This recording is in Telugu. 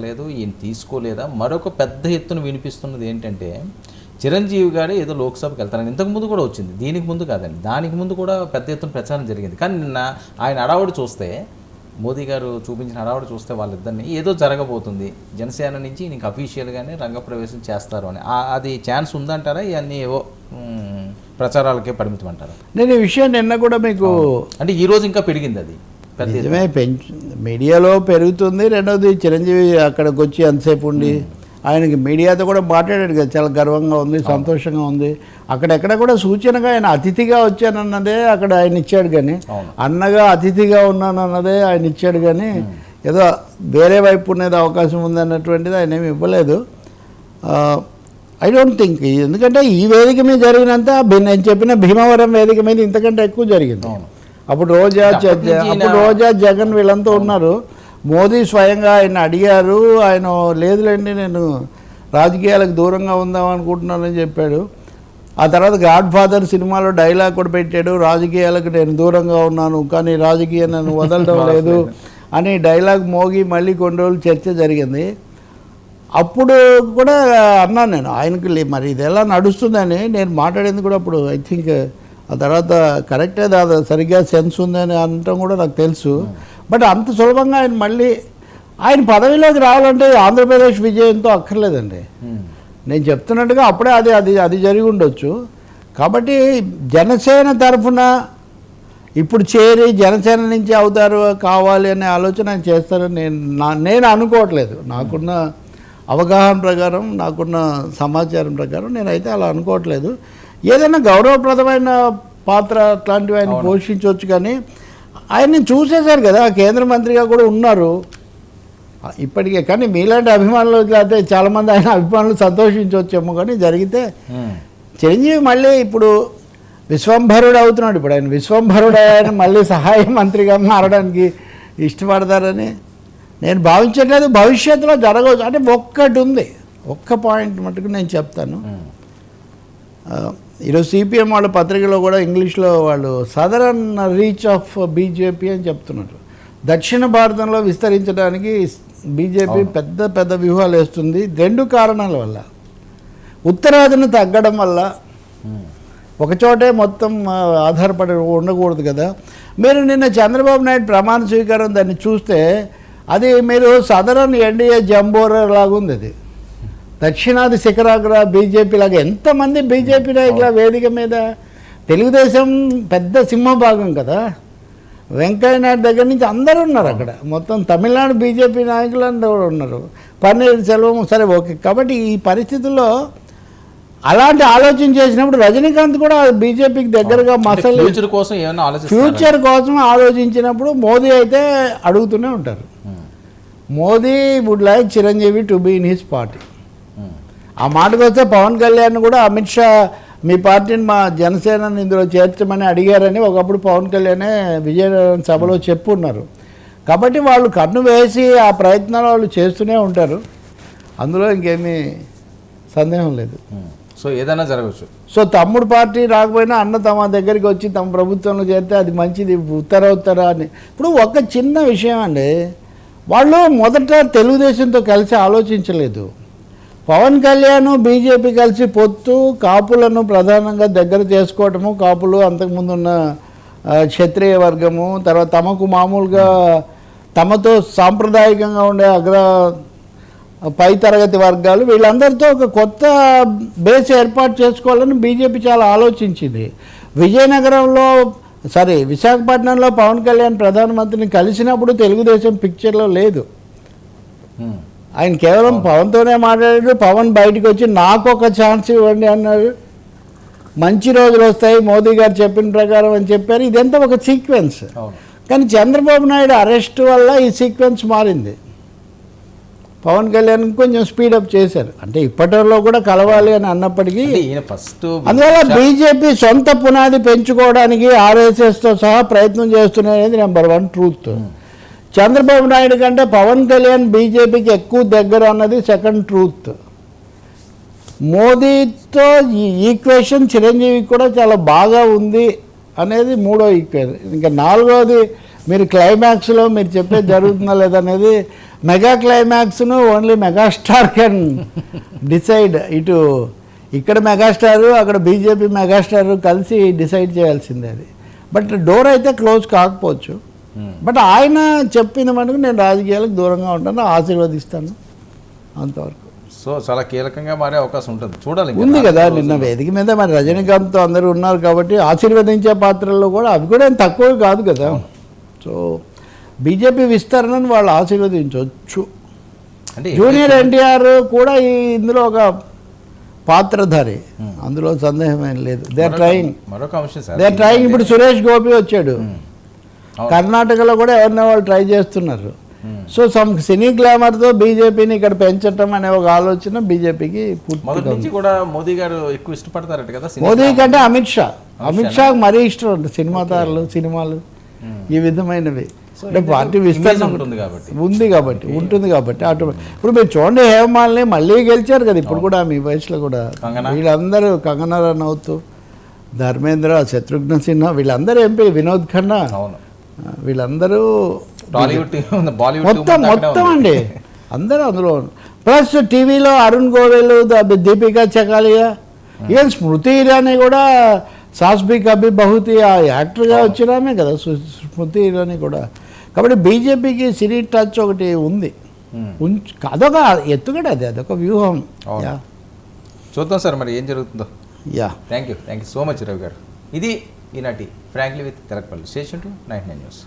ఎక్కలేదు ఈయన తీసుకోలేదా? మరొక పెద్ద ఎత్తున వినిపిస్తున్నది ఏంటంటే చిరంజీవి గారు ఏదో లోక్సభకి వెళ్తారని ఇంతకు ముందు కూడా వచ్చింది. దీనికి ముందు కాదండి. దానికి ముందు కూడా పెద్ద ఎత్తున ప్రచారం జరిగింది. కానీ నిన్న ఆయన అడావుడు చూస్తే మోదీ గారు చూపించిన హడావుడు చూస్తే వాళ్ళిద్దరిని ఏదో జరగబోతుంది. జనసేన నుంచి నీకు అఫీషియల్గానే రంగప్రవేశం చేస్తారు అని. అది ఛాన్స్ ఉందంటారా? ఇవన్నీ ఏవో ప్రచారాలకే పరిమితం అంటారా నేను ఈ విషయం నిన్న కూడా మీకు అంటే ఈ రోజు ఇంకా పెరిగింది అది. నిజమే పెంచు మీడియాలో పెరుగుతుంది. రెండవది చిరంజీవి అక్కడికి వచ్చి ఎంతసేపు ఉండి ఆయనకి మీడియాతో కూడా మాట్లాడాడు కదా చాలా గర్వంగా ఉంది సంతోషంగా ఉంది. అక్కడెక్కడ కూడా సూచనగా ఆయన అతిథిగా వచ్చానన్నదే అక్కడ ఆయన ఇచ్చాడు కానీ. అన్నగా అతిథిగా ఉన్నానన్నదే ఆయన ఇచ్చాడు కానీ ఏదో వేరే వైపు ఉండేది అవకాశం ఉంది అన్నటువంటిది ఆయన ఏమి ఇవ్వలేదు. ఐ డోంట్ థింక్ ఎందుకంటే ఈ వేదిక మీద జరిగినంత నేను చెప్పిన భీమవరం వేదిక మీద ఇంతకంటే ఎక్కువ జరిగింది. అవును. అప్పుడు రోజా అప్పుడు రోజా జగన్ వీళ్ళంతా ఉన్నారు. మోదీ స్వయంగా ఆయన అడిగారు ఆయన లేదులేండి నేను రాజకీయాలకు దూరంగా ఉందాం అనుకుంటున్నానని చెప్పాడు. ఆ తర్వాత గాడ్ ఫాదర్ సినిమాలో డైలాగ్ కూడా పెట్టాడు రాజకీయాలకు నేను దూరంగా ఉన్నాను కానీ రాజకీయం నన్ను వదలడం లేదు అని డైలాగ్ మోగి మళ్ళీ కొన్ని రోజులు చర్చ జరిగింది. అప్పుడు కూడా అన్నాను నేను ఆయనకి లే- మరి ఇది ఎలా నడుస్తుందని నేను మాట్లాడింది కూడా అప్పుడు ఐ థింక్ ఆ తర్వాత కరెక్టే దాదా సరిగ్గా సెన్స్ ఉందని అనటం కూడా నాకు తెలుసు. బట్ అంత సులభంగా ఆయన మళ్ళీ ఆయన పదవిలోకి రావాలంటే ఆంధ్రప్రదేశ్ విజయంతో అక్కర్లేదండి. నేను చెప్తున్నట్టుగా అప్పుడే అది అది అది జరిగి ఉండొచ్చు. కాబట్టి జనసేన తరఫున ఇప్పుడు చేరి జనసేన నుంచి అవుతారు కావాలి అనే ఆలోచన ఆయన చేస్తారని నేను నా నేను అనుకోవట్లేదు. నాకున్న అవగాహన ప్రకారం నాకున్న సమాచారం ప్రకారం నేనైతే అలా అనుకోవట్లేదు. ఏదైనా గౌరవప్రదమైన పాత్ర అట్లాంటివి ఆయన పోషించవచ్చు కానీ ఆయన్ని చూసేశారు కదా కేంద్ర మంత్రిగా కూడా ఉన్నారు. ఇప్పటికే కానీ మీలాంటి అభిమానులు అయితే చాలామంది ఆయన అభిమానులు సంతోషించవచ్చేమో కానీ జరిగితే. చిరంజీవి మళ్ళీ ఇప్పుడు విశ్వంభరుడు అవుతున్నాడు. ఇప్పుడు ఆయన విశ్వంభరుడు ఆయన మళ్ళీ సహాయ మంత్రిగా మారడానికి ఇష్టపడతారని నేను భావించట్లేదు. భవిష్యత్తులో జరగవచ్చు. అంటే ఒక్కటి ఉంది. ఒక్క పాయింట్ మటుకు నేను చెప్తాను. ఈరోజు సిపిఎం వాళ్ళ పత్రికలో కూడా ఇంగ్లీష్లో వాళ్ళు సదరన్ రీచ్ ఆఫ్ బీజేపీ అని చెప్తున్నారు. దక్షిణ భారతంలో విస్తరించడానికి బీజేపీ పెద్ద పెద్ద వ్యూహాలు వేస్తుంది. రెండు కారణాల వల్ల. ఉత్తరాదిని తగ్గడం వల్ల. ఒకచోటే మొత్తం ఆధారపడి ఉండకూడదు కదా. మీరు నిన్న చంద్రబాబు నాయుడు ప్రమాణ స్వీకారం దాన్ని చూస్తే అది మీరు సదరన్ ఎన్డీఏ జంబోరా లాగుంది అది. దక్షిణాది శిఖరాగ్ర బీజేపీ లాగా ఎంతమంది బీజేపీ నాయకుల వేదిక మీద? తెలుగుదేశం పెద్ద సింహభాగం కదా. వెంకయ్య నాయుడు దగ్గర నుంచి అందరూ ఉన్నారు అక్కడ. మొత్తం తమిళనాడు బీజేపీ నాయకులు అందరూ కూడా ఉన్నారు. పన్నీర్ సెల్వం సరే ఓకే. కాబట్టి ఈ పరిస్థితుల్లో అలాంటి ఆలోచన చేసినప్పుడు రజనీకాంత్ కూడా బీజేపీకి దగ్గరగా మసలు ఫ్యూచర్ కోసం ఏమైనా ఫ్యూచర్ కోసం ఆలోచించినప్పుడు మోదీ అయితే అడుగుతూనే ఉంటారు. Modi would like Chiranjeevi to be in his party. ఆ మాటకు వస్తే పవన్ కళ్యాణ్ కూడా అమిత్ షా మీ పార్టీని మా జనసేనని ఇందులో చేర్చమని అడిగారని ఒకప్పుడు పవన్ కళ్యాణే విజయనగరం సభలో చెప్పున్నారు. కాబట్టి వాళ్ళు కన్ను వేసి ఆ ప్రయత్నాలు వాళ్ళు చేస్తూనే ఉంటారు. అందులో ఇంకేమీ సందేహం లేదు. సో ఏదైనా జరగవచ్చు. సో తమ్ముడు పార్టీ రాకపోయినా అన్న తమ దగ్గరికి వచ్చి తమ ప్రభుత్వంలో చేరితే అది మంచిది ఉత్తర ఉత్తర అని. ఇప్పుడు ఒక చిన్న విషయం అండి. వాళ్ళు మొదట తెలుగుదేశంతో కలిసి ఆలోచించలేదు. పవన్ కళ్యాణ్ బీజేపీ కలిసి పొత్తు కాపులను ప్రధానంగా దగ్గర చేసుకోవటము కాపులు అంతకుముందు ఉన్న క్షత్రియ వర్గము తర్వాత తమకు మామూలుగా తమతో సాంప్రదాయకంగా ఉండే అగ్ర పై తరగతి వర్గాలు వీళ్ళందరితో ఒక కొత్త బేస్ ఏర్పాటు చేసుకోవాలని బీజేపీ చాలా ఆలోచించింది. విజయనగరంలో సారీ విశాఖపట్నంలో పవన్ కళ్యాణ్ ప్రధానమంత్రిని కలిసినప్పుడు తెలుగుదేశం పిక్చర్లో లేదు. ఆయన కేవలం పవన్తోనే మాట్లాడాడు పవన్ బయటకు వచ్చి నాకు ఒక ఛాన్స్ ఇవ్వండి అన్నాడు. మంచి రోజులు వస్తాయి మోదీ గారు చెప్పిన ప్రకారం అని చెప్పారు. ఇదంతా ఒక సీక్వెన్స్. కానీ చంద్రబాబు నాయుడు అరెస్ట్ వల్ల ఈ సీక్వెన్స్ మారింది. పవన్ కళ్యాణ్ కొంచెం స్పీడప్ చేశారు. అంటే ఇప్పటిలో కూడా కలవాలి అని అన్నప్పటికీ ఫస్ట్ అందువల్ల బీజేపీ సొంత పునాది పెంచుకోవడానికి ఆర్ఎస్ఎస్తో సహా ప్రయత్నం చేస్తున్నది number one truth Chandrababu Naidu కంటే పవన్ కళ్యాణ్ బీజేపీకి ఎక్కువ దగ్గర అన్నది సెకండ్ ట్రూత్ మోదీతో ఈ ఈక్వేషన్ చిరంజీవికి కూడా చాలా బాగా ఉంది అనేది మూడో ఈక్వేషన్ ఇంకా నాలుగోది మీరు క్లైమాక్స్లో మీరు చెప్పేది జరుగుతుందా లేదనేది మెగా క్లైమాక్స్ను ఓన్లీ మెగాస్టార్ కెన్ డిసైడ్ ఇటు ఇక్కడ మెగాస్టారు అక్కడ బీజేపీ మెగాస్టారు కలిసి డిసైడ్ చేయాల్సిందే అది. బట్ డోర్ అయితే క్లోజ్ కాకపోవచ్చు. బట్ ఆయన చెప్పిన మటుకు నేను రాజకీయాలకు దూరంగా ఉంటాను ఆశీర్వదిస్తాను అంతవరకు. సో చాలా కీలకంగా మారే అవకాశం ఉంటుంది. చూడాలి ఉంది కదా. నిన్న వేదిక మీద మరి రజనీకాంత్తో అందరూ ఉన్నారు కాబట్టి ఆశీర్వదించే పాత్రల్లో కూడా అవి కూడా ఏం తక్కువ కాదు కదా. సో బీజేపీ విస్తరణను వాళ్ళు ఆశీర్వదించవచ్చు అంటే జూనియర్ ఎన్టీఆర్ కూడా ఈ ఇందులో ఒక పాత్రధారి. అందులో సందేహం ఏం లేదు. దే ట్రయింగ్ మరొక అంశం దే ట్రయింగ్ ఇప్పుడు సురేష్ గోపి వచ్చాడు. అవును. కర్ణాటకలో కూడా ఎవరినో వాళ్ళు ట్రై చేస్తున్నారు. ఉమ్. సో సమ్ సినీ గ్లామర్తో బీజేపీని ఇక్కడ పెంచటం అనే ఒక ఆలోచన బీజేపీకి నుంచి కూడా మోదీ గారు ఎక్కువ ఇష్టపడతారట కదా మోదీ కంటే అమిత్ షా. అమిత్ షా. మరీ ఇష్టం ఉంటుంది సినిమా తారలు సినిమాలు ఈ విధమైనవి. అంటే పార్టీ విస్తరణ ఉంటుంది కాబట్టి. ఉంది కాబట్టి ఉంటుంది కాబట్టి అటు ఇప్పుడు మీరు చూడండి హేమాల్ని మళ్ళీ గెలిచారు కదా. ఇప్పుడు కూడా మీ వయసులో కూడా? వీళ్ళందరూ కంగనా రనౌత్ ధర్మేంద్ర శత్రుఘ్న సిన్హా వీళ్ళందరూ ఎంపీ వినోద్ ఖన్నా. అవును. వీళ్ళందరూ మొత్తం మొత్తం. అండి. అందరూ అందులో ప్లస్ టీవీలో అరుణ్ గోవెల్ దీపికా చకాలియా ఈవెన్ స్మృతి ఇరానీ కూడా సాస్బి కబి బహుతి ఆ యాక్టర్గా వచ్చినామే కదా స్మృతి ఇరానీ కూడా. కాబట్టి బీజేపీకి సినీ టచ్ ఒకటి ఉంది. ఉంచ్ అదొక ఎత్తుగడ అది అదొక వ్యూహం. చూద్దాం సార్ మరి ఏం జరుగుతుందో. Yeah. Thank you thank you so much Ravi garu. ఇది ఈనాటి frankly with Telakapalli station to nine nine news.